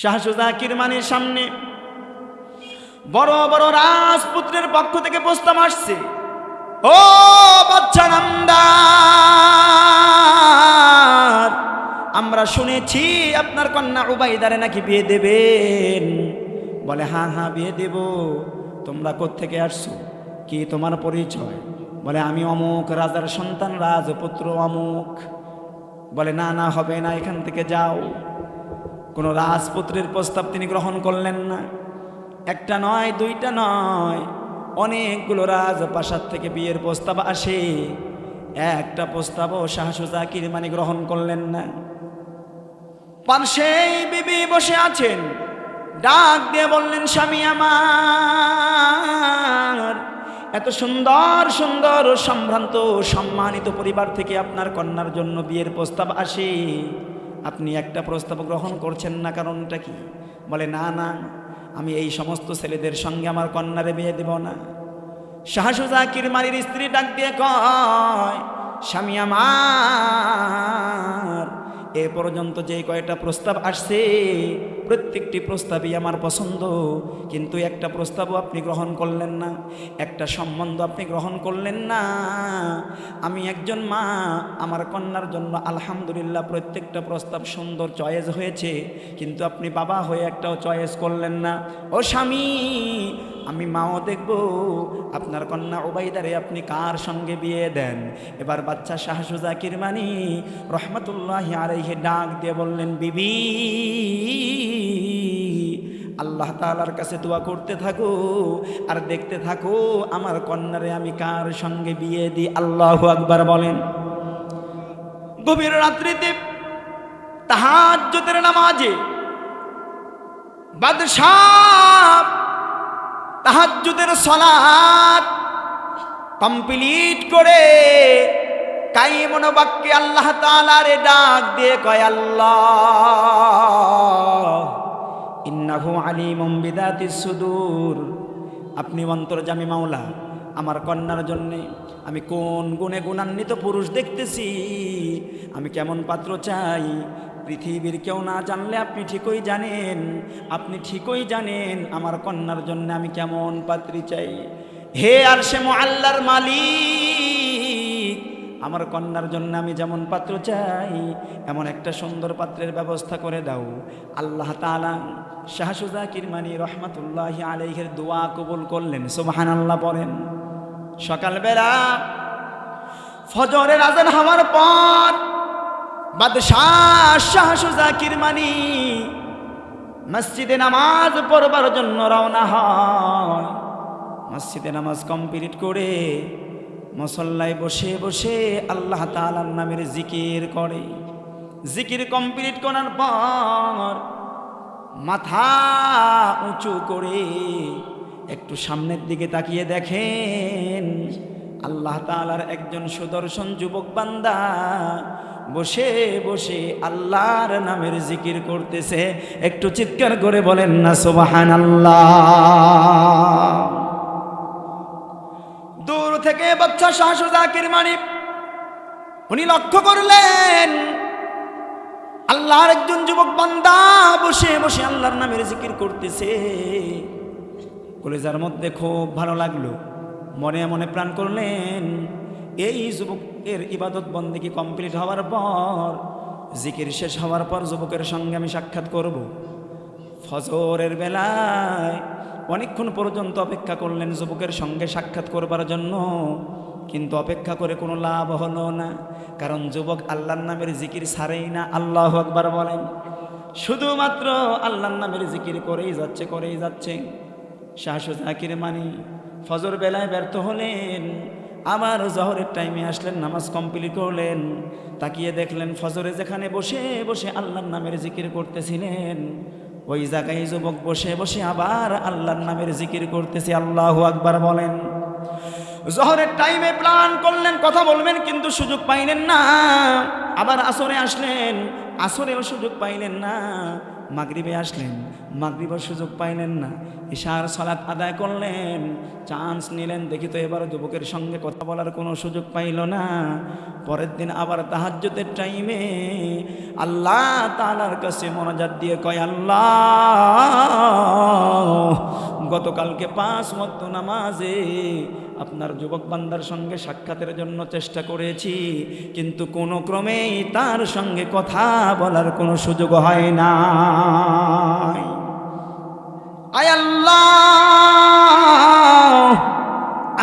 শাহসুজাকির মানির সামনে। বড় বড় রাজপুত্রের পক্ষ থেকে প্রস্তাব আসছে। ও বাচ্চা নামদার, আমরা শুনেছি আপনার কন্যা উবাইদারে নাকি বিয়ে দেবেন। বলে হ্যাঁ হ্যাঁ বিয়ে দেব। তোমরা কোত্থেকে আসছো? কি তোমার পরিচয়? বলে, আমি অমুক রাজার সন্তান, রাজপুত্র অমুক। বলে, না না, হবে না, এখান থেকে যাও। কোনো রাজপুত্রের প্রস্তাব তিনি গ্রহণ করলেন না। একটা নয়, দুইটা নয়। অনেকগুলো রাজপ্রাসাদ থেকে বিয়ের প্রস্তাব আসে। একটা প্রস্তাবও শাহসুজাকির মানে গ্রহণ করলেন না। পার্শ্বেই বিবি বসে আছেন। ডাক দিয়ে বললেন, স্বামী আমার, এত সুন্দর সুন্দর, সম্ভ্রান্ত, সম্মানিত পরিবার থেকে আপনার কন্যার জন্য বিয়ের প্রস্তাব আসে। আপনি একটা প্রস্তাব গ্রহণ করছেন না কারণটা কি? বলে, না না, আমি এই সমস্ত ছেলেদের সঙ্গে আমার কন্যারে বিয়ে দেব না। শাহসুজাকির মারির স্ত্রী ডাক দিয়ে কয়, স্বামী আমার, এ পর্যন্ত যে কয়টা প্রস্তাব আসছে প্রত্যেকটি প্রস্তাবই আমার পছন্দ। কিন্তু একটা প্রস্তাবও আপনি গ্রহণ করলেন না, একটা সম্বন্ধ আপনি গ্রহণ করলেন না। আমি একজন মা, আমার কন্যার জন্য আলহামদুলিল্লাহ প্রত্যেকটা প্রস্তাব সুন্দর চয়েস হয়েছে। কিন্তু আপনি বাবা হয়ে একটাও চয়েস করলেন না। ও স্বামী, আমি মাও দেখব, আপনার কন্যা ওবাইদারে আপনি কার সঙ্গে বিয়ে দেন? এবার বাচ্চা শাহসুজাকির মানি রহমতুল্লাহ আলাইহে ডাক দিয়ে বললেন, বিবি আল্লাহ তালার কাছে দোয়া করতে থাকো আর দেখতে থাকো, আমার কন্যারে আমি কার সঙ্গে বিয়ে দিই? আল্লাহ আকবার বলেন। গভীর রাত্রিতে তাহাজ্জতের নামাজে বাদশাহ তাহাজ্জুদের সলাত কমপ্লিট করে কাইমন বাক্যে আল্লাহ তালারে ডাক দিয়ে কয়, আল্লাহ, ইন্নাহু আলিমুম বিদাতিস সুদূর। আপনি অন্তর্জামী মাওলা, আমার কন্যার জন্যে আমি কোন গুণে গুণান্বিত পুরুষ দেখতেছি? আমি কেমন পাত্র চাই? পৃথিবীর কেউ না জানলে আপনি ঠিকই জানেন, আপনি ঠিকই জানেন আমার কন্যার জন্য আমি কেমন পাত্রী চাই। হে আর সে আল্লাহর মালিক! আমার কন্যার জন্য আমি যেমন পাত্র চাই, এমন একটা সুন্দর পাত্রের ব্যবস্থা করে দাও। আল্লাহ তালা শাহসুজা কিরমানি রহমতুল্লাহ আলহের দোয়া কবুল করলেন সুবাহান আল্লাহ বলেন সকালবেলা ফজরের আজান হওয়ার পর বাদশাহ কিরমানি মসজিদে নামাজ পড়বার জন্য রওনা হয়। মসজিদে নামাজ কমপ্লিট করে মসল্লায় বসে বসে আল্লাহ তালার নামের জিকির করে। জিকির কমপ্লিট করার পর মাথা উঁচু করে একটু সামনের দিকে তাকিয়ে দেখেন আল্লাহ তালার একজন সুদর্শন যুবক বান্দা বসে বসে আল্লাহর নামের জিকির করতেছে। একটু চিৎকার করে বলেন না সোবাহান আল্লাহ থেকে বাচ্চা শাহসু জাকির মানিক উনি লক্ষ্য করলেন, আল্লাহর একজন যুবক বান্দা বসে বসে আল্লাহর নামের জিকির করতেছে। কলেজার মধ্যে খুব ভালো লাগল। মনে মনে প্রাণ করলেন, এই যুবকের ইবাদত বন্দিকে কমপ্লিট হওয়ার পর, জিকির শেষ হওয়ার পর যুবকের সঙ্গে আমি সাক্ষাৎ করব। ফজরের বেলায় অনেকক্ষণ পর্যন্ত অপেক্ষা করলেন যুবকের সঙ্গে সাক্ষাৎ করবার জন্য। কিন্তু অপেক্ষা করে কোনো লাভ হলো না, কারণ যুবক আল্লাহর নামের জিকির ছাড়েই না। আল্লাহ আকবার বলেন, শুধুমাত্র আল্লাহর নামের জিকির করেই যাচ্ছে করেই যাচ্ছে। শাহসু জাকির মানি, ফজর বেলায় ব্যর্থ হলেন, আবার জহরের টাইমে আসলেন, নামাজ কমপ্লিট করলেন। তাকিয়ে দেখলেন ফজরে যেখানে বসে বসে আল্লাহর নামের জিকির করতেছিলেন। ওই জায়গায় যুবক বসে বসে আবার আল্লাহর নামের জিকির করতেছে, আল্লাহ আকবার বলেন। জহরের টাইমে প্ল্যান করলেন, কথা বলবেন, কিন্তু সুযোগ পাইলেন না। আবার আসরে আসলেন, আসরেও সুযোগ পাইলেন না। মাগরিবে আসলেন। মাগরিবের সুযোগ পাইলেন না। ইশার সালাত আদায় করলেন। চান্স নিলেন। দেখি তো এবার যুবকের সঙ্গে কথা বলার কোনো সুযোগ পাইল না। পরের দিন আবার তাহাজ্যতের টাইমে আল্লাহ তালার কাছে মনোজাত দিয়ে কয়, আল্লাহ গতকালকে পাঁচ মত নামাজে আপনার যুবক বান্দার সঙ্গে সাক্ষাতের জন্য চেষ্টা করেছি, কিন্তু কোনো ক্রমেই তার সঙ্গে কথা বলার কোনো সুযোগ হয় না আল্লাহ!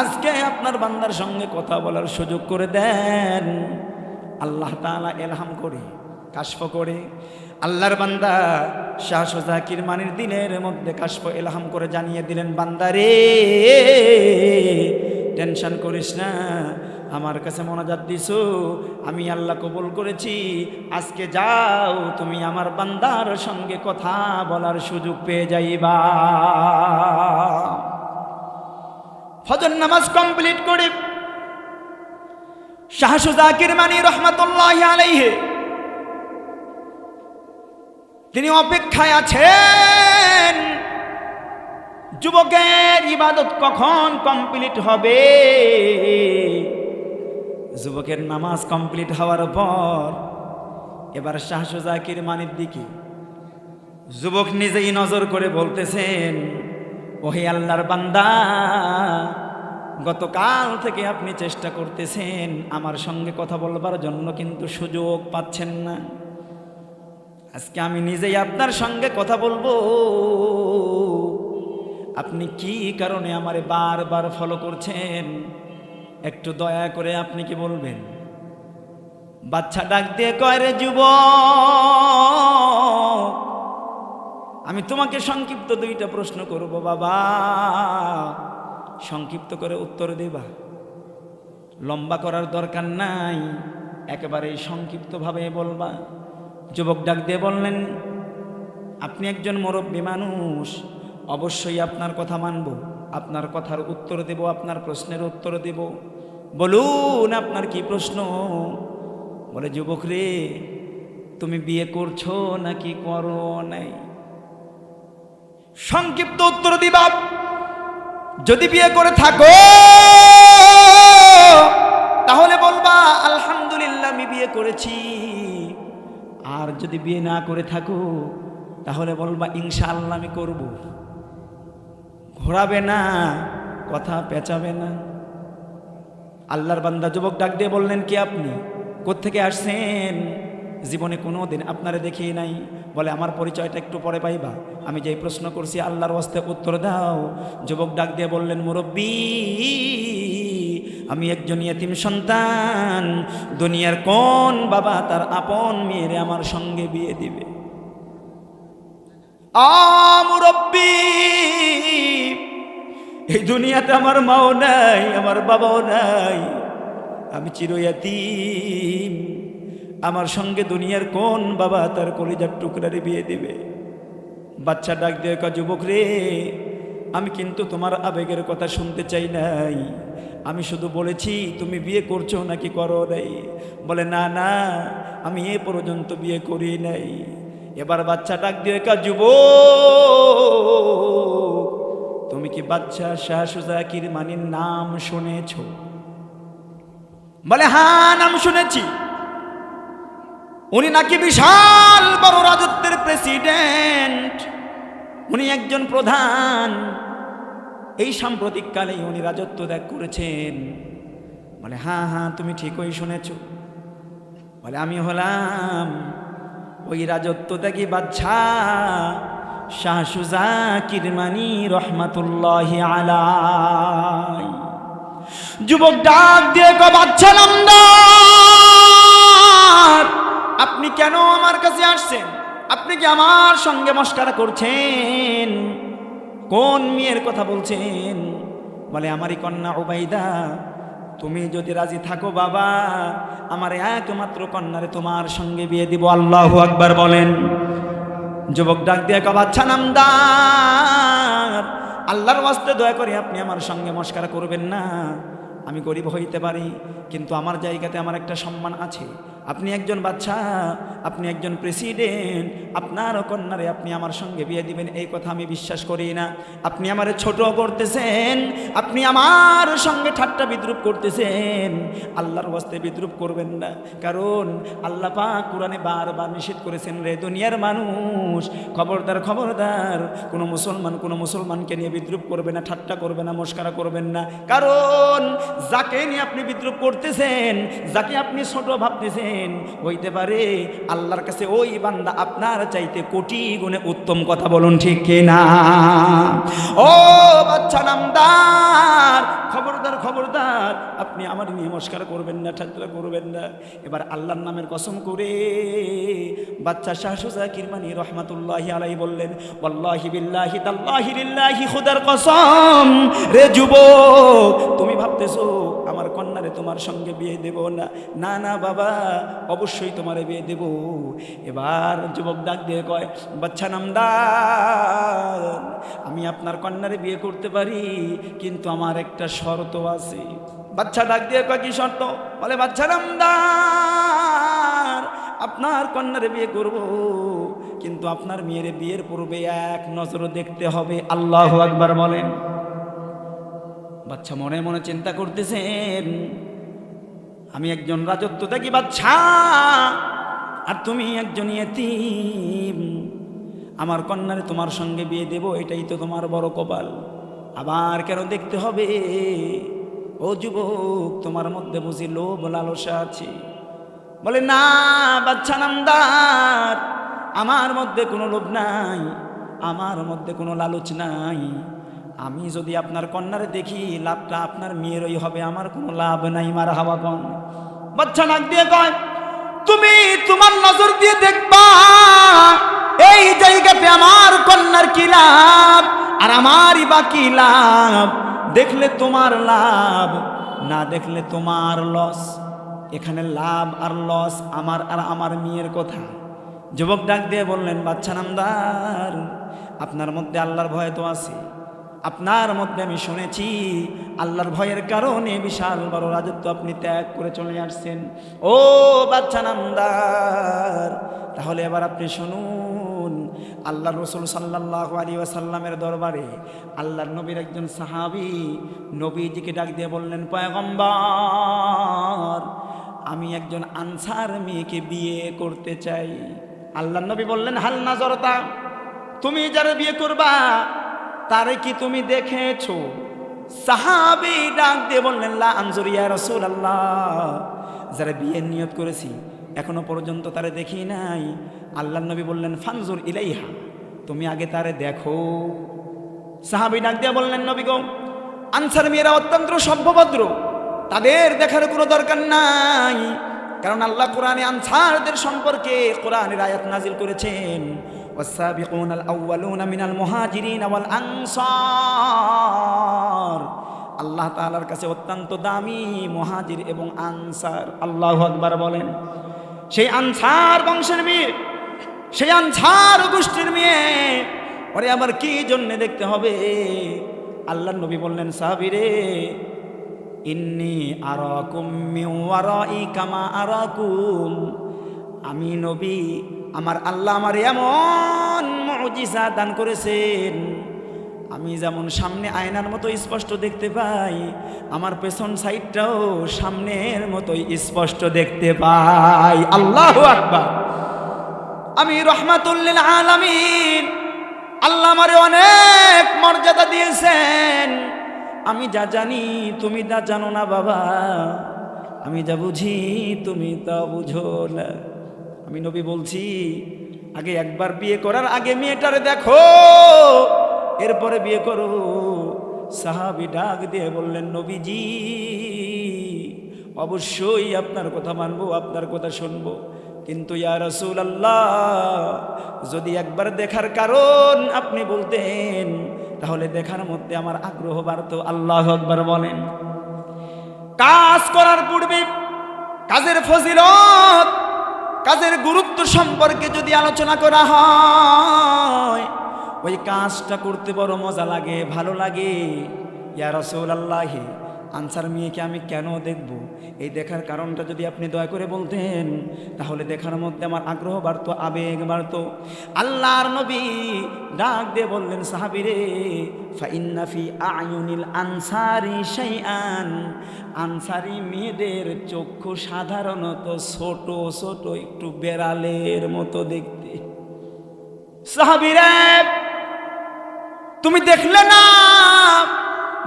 আজকে আপনার বান্দার সঙ্গে কথা বলার সুযোগ করে দেন। আল্লাহ তাআলা এলহাম করে, কাশফ করে আল্লাহর বান্দা শাহ জাকির মানির দিনের মধ্যে কাশফ এলহাম করে জানিয়ে দিলেন বান্দারে টেনশন করিস না, আমার কাছে মনাজাত দিছো, আমি আল্লাহ কবুল করেছি, আজকে যাও তুমি আমার বান্দার সঙ্গে কথা বলার সুযোগ পেয়ে যাইবা। ফজর নামাজ কমপ্লিট করে শাহসু জাকির মানি রহমতুল্লাহ আলাইহে তিনি অপেক্ষায় আছেন। যুবকের ইবাদত কখন কমপ্লিট হবে? যুবকের নামাজ কমপ্লিট হওয়ার পর, এবার শাহসু জাকির মানির দিকে। যুবক নিজেই নজর করে বলতেছেন, ওহে আল্লাহর বান্দা, গতকাল থেকে আপনি চেষ্টা করতেছেন আমার সঙ্গে কথা বলবার জন্য কিন্তু সুযোগ পাচ্ছেন না। আজকে আমি নিজেই আপনার সঙ্গে কথা বলব। আপনি কি কারণে আমারে বারবার ফলো করছেন? একটু দয়া করে আপনি কি বলবেন? বাচ্চা ডাক দিয়ে কয় রে যুব আমি তোমাকে সংক্ষিপ্ত দুইটা প্রশ্ন করব বাবা। সংক্ষিপ্ত করে উত্তর দেবা। লম্বা করার দরকার নাই একেবারে সংক্ষিপ্তভাবে বলবা। যুবক ডাক দিয়ে বললেন, আপনি একজন মুরব্বী মানুষ, অবশ্যই আপনার কথা মানব। আপনার কথার উত্তর দেব, আপনার প্রশ্নের উত্তর দেব। বলুন, আপনার কি প্রশ্ন? বলে, যুবক রে, তুমি বিয়ে করছ নাকি করো নাই? সংক্ষিপ্ত উত্তর দিবা, যদি বিয়ে করে থাকো, তাহলে বলবা, আলহামদুলিল্লাহ, আমি বিয়ে করেছি। আর যদি বিয়ে না করে থাকো, তাহলে বলবা, ইনশাআল্লাহ আমি করব। ঘোরাবে না, কথা পেঁচাবে না। আল্লাহর বান্দা যুবক ডাক দিয়ে বললেন, কি আপনি? কোত্থেকে আসছেন? জীবনে কোনো দিন আপনারে দেখিয়ে নাই। বলে, আমার পরিচয়টা একটু পরে পাইবা। আমি যেই প্রশ্ন করছি, আল্লাহর ওয়াস্তে উত্তর দাও। যুবক ডাক দিয়ে বললেন, মুরব্বী আমি একজন ইয়েতিম সন্তান, দুনিয়ার কোন বাবা তার আপন মেয়েরে আমার সঙ্গে বিয়ে দিবে? এই দুনিয়াতে আমার মাও নাই, আমার বাবাও নাই, আমি চিরয়াতিম আমার সঙ্গে দুনিয়ার কোন বাবা তার কলিজার টুকরারে বিয়ে দিবে? বাচ্চা ডাক দিয়ে যুবক রে আমি কিন্তু তোমার আবেগের কথা শুনতে চাই নাই। আমি শুধু বলেছি, তুমি বিয়ে করছ নাকি করো নাই? বলে, না না, আমি এ পর্যন্ত বিয়ে করি নাই। এবার বাচ্চা ডাক দিয়ে কা যুব তুমি কি বাচ্চা শাহ সুজাকির মানির নাম শুনেছ? বলে হ্যাঁ নাম শুনেছি। উনি নাকি বিশাল বড় রাজত্বের প্রেসিডেন্ট। উনি একজন প্রধান। এই সাম্প্রতিককালেই উনি রাজত্ব ত্যাগ করেছেন। বলে হ্যাঁ হ্যাঁ তুমি ঠিকই শুনেছ। বলে, আমি হলাম ওই রাজত্ব ত্যাগী বাচ্চা শাহ সুজা কিরমানি রহমাতুল্লাহ আলাই। যুবক ডাক দিয়ে বাচ্চা আপনি কেন আমার কাছে আসছেন? আপনি কি আমার সঙ্গে মস্কারা করছেন? কোন মেয়ের কথা বলছেন? বলে, আমারই কন্যা ওবাইদা তুমি যদি রাজি থাকো বাবা, আমার একমাত্র কন্যারে তোমার সঙ্গে বিয়ে দিব। আল্লাহ আকবার বলেন। যুবক ডাক দিয়ে কবাচ্ছা নামদার, আল্লাহর ওয়াস্তে দয়া করে আপনি আমার সঙ্গে মস্কার করবেন না। আমি গরিব হইতে পারি, কিন্তু আমার জায়গাতে আমার একটা সম্মান আছে। আপনি একজন বাচ্চা, আপনি একজন প্রেসিডেন্ট আপনার কন্যারে আপনি আমার সঙ্গে বিয়ে দিবেন, এই কথা আমি বিশ্বাস করি না। আপনি আমার ছোট করতেছেন, আপনি আমার সঙ্গে ঠাট্টা বিদ্রুপ করতেছেন। আল্লাহর বস্তে বিদ্রুপ করবেন না, কারণ আল্লাহ পাক কোরআনে বারবার নিষেধ করেছেন, রে দুনিয়ার মানুষ, খবরদার খবরদার, কোনো মুসলমান কোনো মুসলমানকে নিয়ে বিদ্রুপ করবে না, ঠাট্টা করবে না, মস্কারা করবেন না। কারণ যাকে নিয়ে আপনি বিদ্রুপ করতেছেন, যাকে আপনি ছোট ভাবতেছেন হইতে পারে আল্লাহর কাছে ওই বান্দা আপনার চাইতে কোটি গুণে উত্তম কথা বলুন ঠিক কিনা? ও বাচ্চা নামদার, খবরদার খবরদার, আপনি আমার নমস্কার করবেন না, ঠাট্টা করবেন না। এবার আল্লাহর নামের কসম করে বাচ্চা শাহসু জাকির মানি রহমাতুল্লাহি আলাই বললেন, ওয়াল্লাহি বিল্লাহি তাল্লাহি খুদার কসম। রে যুবক, তুমি ভাবতেছো কন্যারে তোমার সঙ্গে বিয়ে দেব না। না না, বাবা, অবশ্যই তোমারে বিয়ে দেব। এবার যুবক ডাক দিয়ে কয়, বাচ্চা নামদার, আমি আপনার কন্যারে বিয়ে করতে পারি, কিন্তু আমার একটা শর্ত আছে। বাচ্চা ডাক দিয়ে কয়, কি শর্ত? বলে, বাচ্চা নামদার, আপনার কন্যারে বিয়ে করব, কিন্তু আপনার মেয়ের বিয়ের পূর্বে এক নজর দেখতে হবে। আল্লাহ আকবার বলেন। বাচ্চা মনে মনে চিন্তা করতেছেন, আমি একজন রাজত্ব দেখি বাচ্চা, আর তুমি একজন ইয়েতিম। আমার কন্যারে তোমার সঙ্গে বিয়ে দেব, এটাই তো তোমার বড় কপাল। আবার কেন দেখতে হবে? ও যুবক, তোমার মধ্যে বুঝি লোভ লালসা আছে। বলে, না, বাচ্চা নামদার, আমার মধ্যে কোনো লোভ নাই, আমার মধ্যে কোনো লালচ নাই। আমি যদি আপনার কন্যারে দেখি, লাভটা আপনার মেয়েরই হবে, আমার কোনো লাভ নাই, মার হাওয়া কন বাচ্চা নাক দিয়ে কয়, তুমি তোমার নজর দিয়ে দেখবা, এই জায়গাতে আমার কন্যার কি লাভ আর আমারই বা কি লাভ? দেখলে তোমার লাভ, না দেখলে তোমার লস। এখানে লাভ আর লস, আমার আর আমার মেয়ের কথা। যুবক ডাক দিয়ে বললেন, বাচ্চা নামদার, আপনার মধ্যে আল্লাহর ভয় তো আছে। আপনার মধ্যে আমি শুনেছি, আল্লাহর ভয়ের কারণে বিশাল বড় রাজত্ব আপনি ত্যাগ করে চলে আসছেন। ও বাচ্চা নামদার, তাহলে এবার আপনি শুনুন আল্লাহ রসুল সাল্লাহ আলী ওয়াসাল্লামের দরবারে আল্লাহর নবীর একজন সাহাবি নবীজিকে ডাক দিয়ে বললেন, পয়গম্বর, আমি একজন আনসার মেয়েকে বিয়ে করতে চাই। আল্লাহ নবী বললেন, হাল নাজরতা, তুমি যারা বিয়ে করবা তারে কি তুমি দেখেছ? সাহাবি ডাক দিয়ে বললেন, লা আনজুরিয়া রসুল আল্লাহ যারা বিয়ের নিয়ত করেছি, এখনও পর্যন্ত তারে দেখি নাই। আল্লাহ নবী বললেন, ফানজুর ইলাইহা, তুমি আগে তারে দেখো। সাহাবি ডাক দিয়ে বললেন, নবী গো, আনসার মেয়েরা অত্যন্ত সভ্যভদ্র, তাদের দেখার কোনো দরকার নাই। কারণ আল্লাহ কোরআনে আনসারদের সম্পর্কে কোরআনের আয়াত নাজিল করেছেন। والسابقون الأولون من المهاجرين والأنصار আল্লাহ তাআলার কাছে অত্যন্ত দামি মহাজির এবং আনসার আল্লাহ আকবার বলেন সেই আনসার বংশের মেয়ে সেই আনসার গোষ্ঠীর মেয়ে ওরে আবার কি জন্য দেখতে হবে আল্লাহ নবী বললেন সাহাবিরে ইন্নি আরাকুম মিন ওয়ারাই কামা আরাকুম আমি নবী আমার আল্লাহ আমার এমন মজিজা দান করেছেন। আমি যেমন সামনে আয়নার মতো স্পষ্ট দেখতে পাই, আমার পেছন সাইডটাও সামনের মতোই স্পষ্ট দেখতে পাই। আল্লাহ আকবার। আমি রহমাতুল্লিল আলামিন, আল্লাহ আমারে অনেক মর্যাদা দিয়েছেন। আমি যা জানি তুমি তা জানো না বাবা, আমি যা বুঝি তুমি তা বুঝো না। আমি নবী বলছি, আগে একবার বিয়ে করার আগে মেয়েটারে দেখো। এরপরে বিয়ে করো। সাহাবি ডাক দিয়ে বললেন, নবীজি, অবশ্যই আপনার কথা মানবো, আপনার কথা শুনব। কিন্তু ইয়া রসুল আল্লাহ যদি একবার দেখার কারণ আপনি বলতেন, তাহলে দেখার মধ্যে আমার আগ্রহ বাড়ত। আল্লাহ একবার বলেন। কাজ করার পূর্বে কাজের ফজিলত কাজের গুরুত্ব সম্পর্কে যদি আলোচনা করা হয়, ওই কাজটা করতে বড় মজা লাগে, ভালো লাগে। ইয়া রসুল আল্লাহি আনসার মেয়েকে আমি কেন দেখব? এই দেখার কারণটা যদি আপনি দয়া করে বলতেন, তাহলে দেখার মধ্যে আমার আগ্রহ বাড়তো, আবেগ বাড়তো। আল্লাহর নবী ডাক দিয়ে বললেন সাহাবিরে ফাইন্নাফি আয়ুনিল আনসারি শাইআন। আনসারি মেয়েদের চক্ষু সাধারণত ছোট ছোট, একটু বেড়ালের মতো দেখতে। সাহাবিরে তুমি দেখলে না?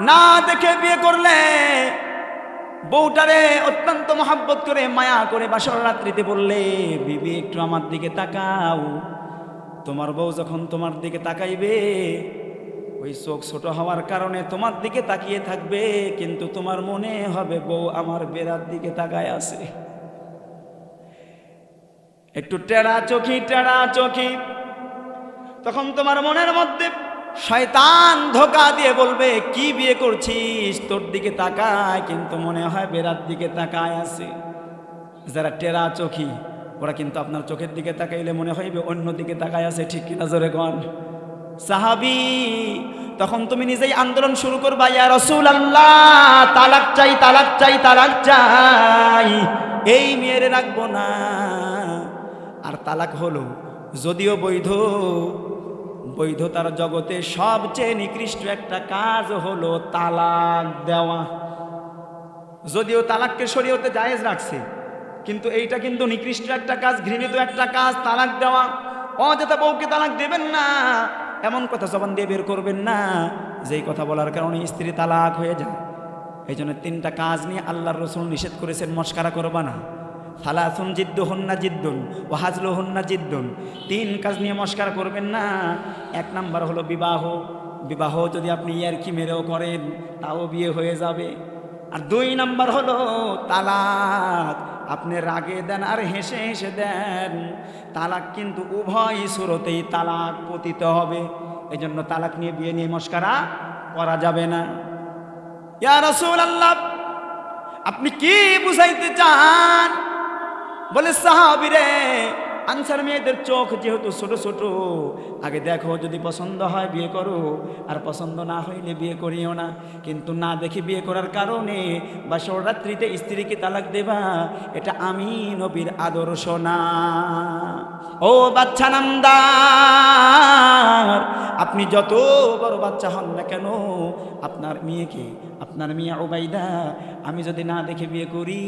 না দেখে বিয়ে করলে বউটারে অত্যন্ত মহাব্বত করে, মায়া করে বাসর রাত্রিতে বললে, বিবি, একটু আমার দিকে তাকাও। তোমার বউ যখন তোমার দিকে তাকাইবে, ওই চোখ ছোট হওয়ার কারণে তোমার দিকে তাকিয়ে থাকবে, কিন্তু তোমার মনে হবে বউ আমার বেড়ার দিকে তাকায় আছে। একটু টেরা চোখি টেরা চোখি। তখন তোমার মনের মধ্যে শয়তান ধোকা দিয়ে বলবে, কি বিয়ে করছিস? তোর দিকে তাকায়। কিন্তু মনে হয় বেড়ার দিকে তাকায় আছে। যারা টেরা চোখি, ওরা কিন্তু আপনার চোখের দিকে তাকাইলে মনে হইবে অন্য দিকে তাকায় আছে, ঠিক কিনা জোরে গন সাহাবি, তখন তুমি নিজেই আন্দোলন শুরু করবা, ইয়া রসুল আল্লাহ তালাক চাই তালাক চাই তালাক চাই, এই মেয়েরে রাখব না। আর তালাক হলো, যদিও বৈধ বৈধতার জগতে সবচেয়ে নিকৃষ্ট একটা কাজ হলো তালাক দেওয়া। যদিও তালাককে শরীয়তে জায়েজ রাখছে, কিন্তু এইটা কিন্তু নিকৃষ্ট একটা কাজ, ঘৃণিত একটা কাজ, তালাক দেওয়া। অযথা বউকে তালাক দেবেন না, এমন কথা জবান দিয়ে বের করবেন না, যেই কথা বলার কারণে স্ত্রী তালাক হয়ে যায়। এই জন্য তিনটা কাজ নিয়ে আল্লাহর রসুল নিষেধ করেছেন, মস্কারা করবা না। ফালাসুন জিদ্দু হন্না জিদ্দুন ও হাজলু হন্না জিদ্দুন। তিন কাজ নিয়ে মস্কার করবেন না। এক নাম্বার হলো বিবাহ। বিবাহ যদি আপনি ইয়ারকি মেরেও করেন, তাও বিয়ে হয়ে যাবে। আর দুই নাম্বার হলো তালাক। আপনি রাগে দেন আর হেসে হেসে দেন। তালাক কিন্তু উভয় সুরতেই তালাক পতিত হবে। এই জন্য তালাক নিয়ে, বিয়ে নিয়ে মস্কারা করা যাবে না। ইয়া আল্লাহ আপনি কি বুঝাইতে চান? বলে, সাহাবিরে, আনসার মেয়েদের চোখ যেহেতু ছোট ছোট, আগে দেখো যদি পছন্দ হয় বিয়ে করো, আর পছন্দ না হইলে বিয়ে করিও না। কিন্তু না দেখে বিয়ে করার কারণে বা রাত্রিতে স্ত্রীকে তালাক দেবা, এটা আমি নবীর আদর্শ না। ও বাচ্চা নামদার, আপনি যত বড় বাচ্চা হন না কেন, আপনার মেয়েকে, আপনার মেয়ে ওবাইদা আমি যদি না দেখে বিয়ে করি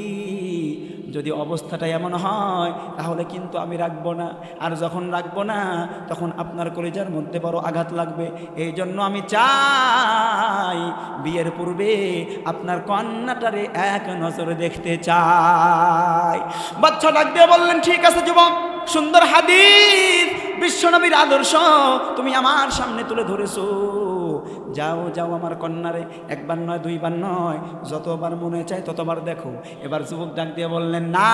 যদি অবস্থাটা এমন হয়, তাহলে কিন্তু আমি রাখব না। আর যখন রাখব না, তখন আপনার কলেজার মধ্যে বড় আঘাত লাগবে। এই জন্য আমি চাই, বিয়ের পূর্বে আপনার কন্যাটারে এক নজরে দেখতে চাই। বাচ্চা ডাক দিয়ে বললেন, ঠিক আছে যুবক, সুন্দর হাদিস। বিশ্বনবীর আদর্শ তুমি আমার সামনে তুলে ধরেছো। যাও যাও আমার কন্যারে, একবার নয়, দুইবার নয়, যতবার মনে চায় ততবার দেখো। এবার যুবক ডাক দিয়ে বললেন, না,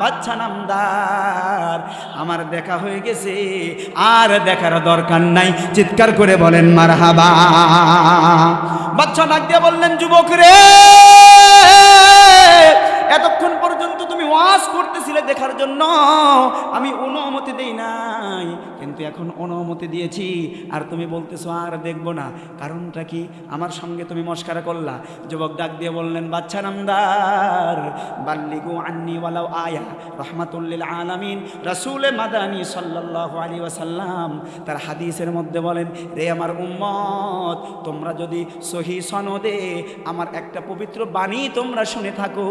বাচ্চা নামদার, আমার দেখা হয়ে গেছে, আর দেখার দরকার নাই। চিৎকার করে বলেন মার হাবা বাচ্চা ডাক দিয়ে বললেন, যুবক রে, এতক্ষণ পর্যন্ত তুমি ওয়াজ করতেছিলে দেখার জন্য। আমি অনুমতি দেই নাই। কিন্তু এখন অনুমতি দিয়েছি। আর তুমি বলতেছো, আর দেখব না। কারণটা কি? আমার সঙ্গে তুমি মস্কারা করলা। যুবক ডাক দিয়ে বললেন, বাচ্চা নামদার, বাল্লিগু আন্নি ওয়ালাও আয়া রহমাতুল্লিল আলামিন। রাসূল মাদানী সাল্লাল্লাহু আলাইহি ওয়াসাল্লাম তার হাদিসের মধ্যে বলেন, রে আমার উম্মত, তোমরা যদি সহি সনদে আমার একটা পবিত্র বাণী তোমরা শুনে থাকো।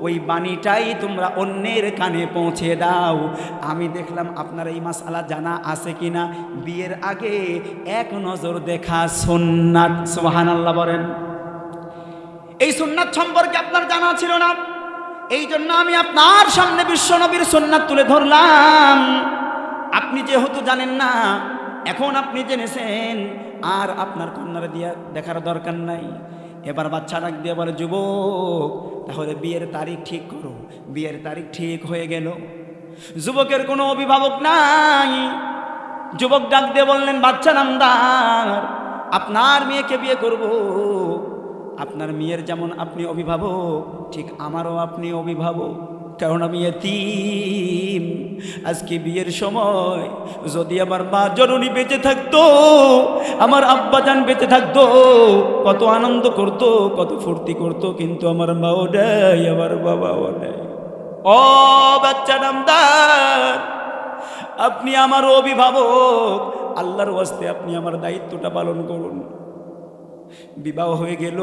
ওই বাণীটাই তোমরা অন্যের কানে পৌঁছে দাও। আমি দেখলাম আপনার এই মাসালা জানা আছে কিনা? বিয়ের আগে এক নজর দেখা সুন্নাত সুবহান আল্লাহ বলেন। এই সুন্নাত সম্পর্কে আপনার জানা ছিল না। এই জন্য আমি আপনার সামনে বিশ্বনবীর সুন্নাত তুলে ধরলাম। আপনি যেহেতু জানেন না, এখন আপনি জেনেছেন, আর আপনার কন্যারা দিয়া দেখার দরকার নাই। এবার বাচ্চা ডাক দিয়ে বলে, যুবক, তাহলে বিয়ের তারিখ ঠিক করো। বিয়ের তারিখ ঠিক হয়ে গেল। যুবকের কোনো অভিভাবক নাই। যুবক ডাক দিয়ে বললেন, বাচ্চা নামদার, আপনার মেয়েকে বিয়ে করব। আপনার মেয়ের যেমন আপনি অভিভাবক, ঠিক আমারও আপনি অভিভাবক। কারণ আমি এতিম। আজকে বিয়ের সময় যদি আমার মা জননী বেঁচে থাকতো, আমার আব্বাজান বেঁচে থাকতো, কত আনন্দ করতো, কত ফুর্তি করতো, কিন্তু আমার মাও নেই, আমার বাবাও নেই। ও বাচ্চা নামদার, আপনি আমার অভিভাবক, আল্লাহর ওয়াস্তে আপনি আমার দায়িত্বটা পালন করুন। বিবাহ হয়ে গেল।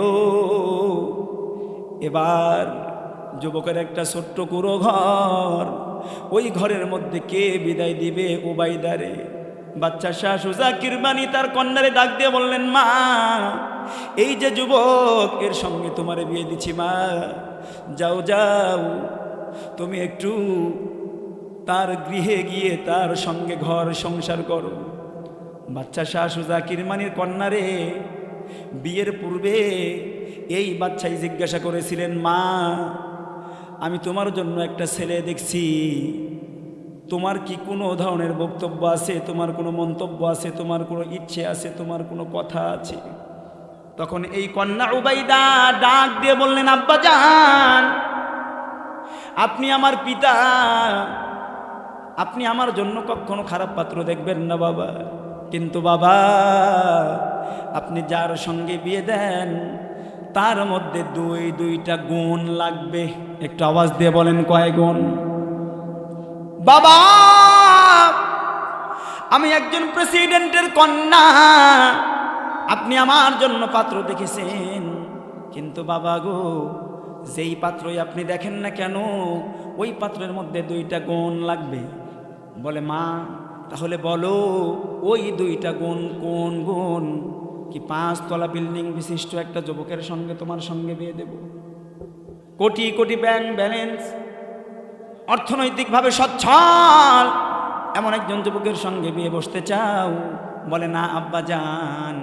এবার যুবকের একটা ছোট্ট কুড়ো ঘর ওই ঘরের মধ্যে কে বিদায় দিবে ওবাইদারে বাচ্চা শাহ সুজাকির বাণী তার কন্যারে ডাক দিয়ে বললেন, মা, এই যে যুবক, এর সঙ্গে তোমারে বিয়ে দিচ্ছি, মা। যাও যাও। তুমি একটু তার গৃহে গিয়ে তার সঙ্গে ঘর সংসার করো। বাচ্চা শাহ সুজাকির মানির কন্যারে বিয়ের পূর্বে এই বাচ্চাই জিজ্ঞাসা করেছিলেন, মা আমি তোমার জন্য একটা ছেলে দেখছি। তোমার কি কোনো ধরনের বক্তব্য আছে? তোমার কোনো মন্তব্য আছে? তোমার কোনো ইচ্ছে আছে? তোমার কোনো কথা আছে? তখন এই কন্যা উবাইদা ডাক দিয়ে বললেন, আব্বা আপনি আমার পিতা। আপনি আমার জন্য কখনো খারাপ পাত্র দেখবেন না বাবা। কিন্তু বাবা, আপনি যার সঙ্গে বিয়ে দেন তার মধ্যে দুই, দুইটা গুণ লাগবে। একটু আওয়াজ দিয়ে বলেন কয় গুণ? বাবা, আমি একজন প্রেসিডেন্টের কন্যা। আপনি আমার জন্য পাত্র দেখেছেন। কিন্তু বাবা গো, যেই পাত্রই আপনি দেখেন না কেন, ওই পাত্রের মধ্যে দুইটা গুণ লাগবে। বলে, মা, তাহলে বলো, ওই দুইটা গুণ কোন গুণ? কি পাঁচতলা বিল্ডিং বিশিষ্ট একটা যুবকের সঙ্গে তোমার সঙ্গে বিয়ে দেব? কোটি কোটি ব্যাংক ব্যালেন্স, অর্থনৈতিকভাবে সচ্ছল। এমন একজন যুবকের সঙ্গে বিয়ে বসতে চাও? বলে, না, আব্বা যান।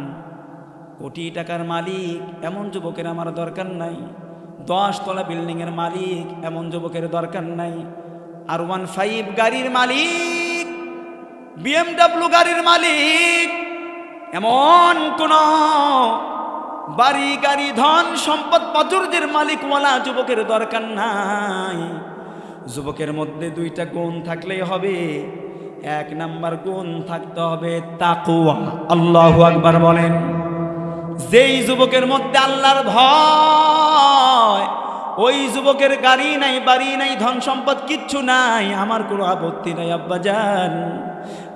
কোটি টাকার মালিক, এমন যুবকের আমার দরকার নাই। দশ তলা বিল্ডিংয়ের মালিক, এমন যুবকের দরকার নাই। আর ওয়ান ফাইভ গাড়ির মালিক বিএমডাব্লিউ গাড়ির মালিক এমন কোন বাড়ি, গাড়ি, ধন, সম্পদ প্রাচুর্যের মালিকওয়ালা যুবকের দরকার নাই। যুবকের মধ্যে দুইটা গুণ থাকলেই হবে। এক নাম্বার গুণ থাকতে হবে তাকুয়া। আল্লাহ আকবার বলেন, যেই যুবকের মধ্যে আল্লাহর ভয়, ওই যুবকের গাড়ি নাই, বাড়ি নাই, ধন, সম্পদ কিচ্ছু নাই, আমার কোনো আপত্তি নাই আব্বাজান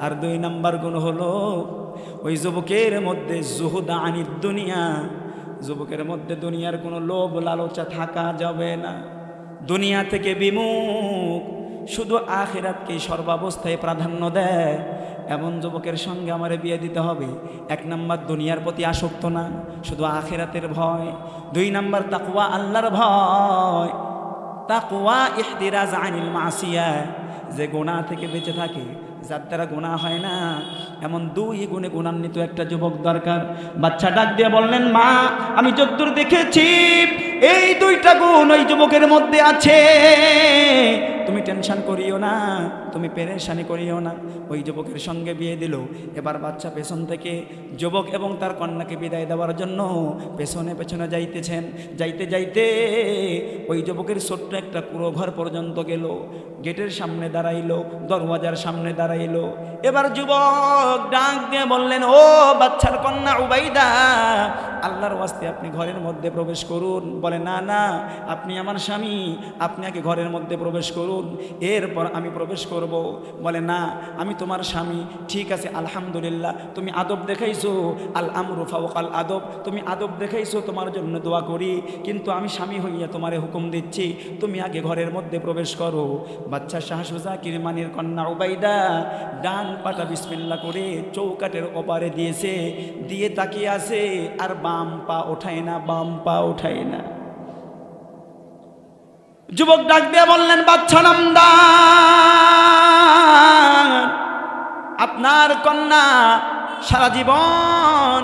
আর দুই নাম্বার গুণ হলো ওই যুবকের মধ্যে জুহুদা আনির দুনিয়া। যুবকের মধ্যে দুনিয়ার কোনো লোভ লালচা থাকা যাবে না। দুনিয়া থেকে বিমুখ, শুধু আখেরাতকে সর্বাবস্থায় প্রাধান্য দেয়। এমন যুবকের সঙ্গে আমার বিয়ে দিতে হবে। এক নাম্বার দুনিয়ার প্রতি আসক্ত না, শুধু আখেরাতের ভয়। দুই নাম্বার তাকুয়া আল্লাহর ভয়। তাকুয়া ইহতিরাজ আনিল মাসিয়া, যে গোনা থেকে বেঁচে থাকে যার দ্বারা গুণা হয় না। এমন দুই গুণে গুণান্বিত একটা যুবক দরকার। বাচ্চা ডাক দিয়ে বললেন, মা, আমি যদ্দূর দেখেছি, এই দুইটা গুণ ওই যুবকের মধ্যে আছে। তুমি টেনশন করিও না, তুমি পেরেশানি করিও না। ওই যুবকের সঙ্গে বিয়ে দিল। এবার বাচ্চা পেছন থেকে যুবক এবং তার কন্যাকে বিদায় দেওয়ার জন্য পেছনে পেছনে যাইতেছেন। যাইতে যাইতে ওই যুবকের ছোট্ট একটা কুড়ো ঘর পর্যন্ত গেল। গেটের সামনে দাঁড়াইলো, দরওয়াজার সামনে দাঁড়াইলো। এবার যুবক ডাক দিয়ে বললেন, ও বাচ্চার কন্যা উবাইদা, আল্লাহর ওয়াস্তে আপনি ঘরের মধ্যে প্রবেশ করুন। বলে, না না, আপনি আমার স্বামী, আপনি আগে ঘরের মধ্যে প্রবেশ করুন। এরপর আমি প্রবেশ করব। বলে, না, আমি তোমার স্বামী। ঠিক আছে, আলহামদুলিল্লাহ। তুমি আদব দেখাইছো। আল আমরু ফাওকাল আদব। তুমি আদব দেখাইছো, তোমার জন্য দোয়া করি। কিন্তু আমি স্বামী হইয়া তোমারে হুকুম দিচ্ছি, তুমি আগে ঘরের মধ্যে প্রবেশ করো। বাচ্চা শাহসুজা কিরমানির কন্যা উবাইদা ডান পাটা বিসমিল্লা করে চৌকাটের ওপারে দিয়েছে। দিয়ে তাকিয়ে আছে, আর বাম পা ওঠায় না, বাম পা ওঠায় না। যুবক ডাক দিয়ে বললেন, বাচ্চা নামদান আপনার কন্যা সারা জীবন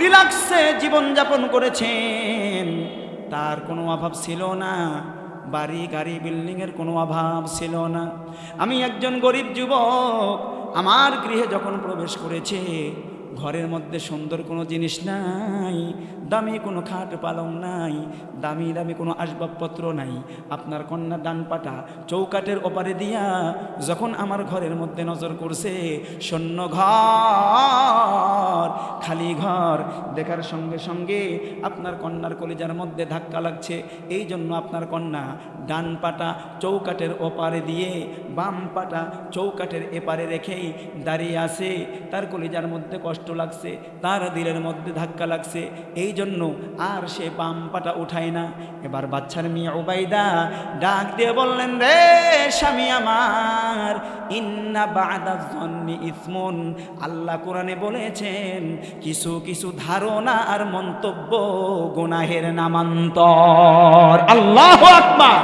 রিল্যাক্সে জীবনযাপন করেছেন। তার কোনো অভাব ছিল না, বাড়ি, গাড়ি বিল্ডিংয়ের কোনো অভাব ছিল না। আমি একজন গরিব যুবক, আমার গৃহে যখন প্রবেশ করেছে, ঘরের মধ্যে সুন্দর কোনো জিনিস নাই দামি কোনো খাট পালং নাই, দামি দামি কোনো আসবাবপত্র নাই। আপনার কন্যা ডান পাটা চৌকাটের ওপারে দিয়া যখন আমার ঘরের মধ্যে নজর করছে, শূন্য ঘর, খালি ঘর, দেখার সঙ্গে সঙ্গে আপনার কন্যার কলিজার মধ্যে ধাক্কা লাগছে। এই জন্য আপনার কন্যা ডান পাটা চৌকাটের ওপারে দিয়ে বাম পাটা চৌকাটের এপারে রেখেই দাঁড়িয়ে আছে। তার কলিজার মধ্যে কষ্ট লাগছে, তার দিলের মধ্যে ধাক্কা লাগছে। এই জন্য আর সে বাম পাটা উঠায় না। এবার বাচ্চার মেয়ে ওবাইদা ডাক দিয়ে বললেন, রে স্বামী আমার, ইন্না বাদা জন্মি ইসমন। আল্লাহ কোরআনে বলেছেন, কিছু কিছু ধারণা আর মন্তব্য গুনাহের নামান্তর। আল্লাহ আকবার।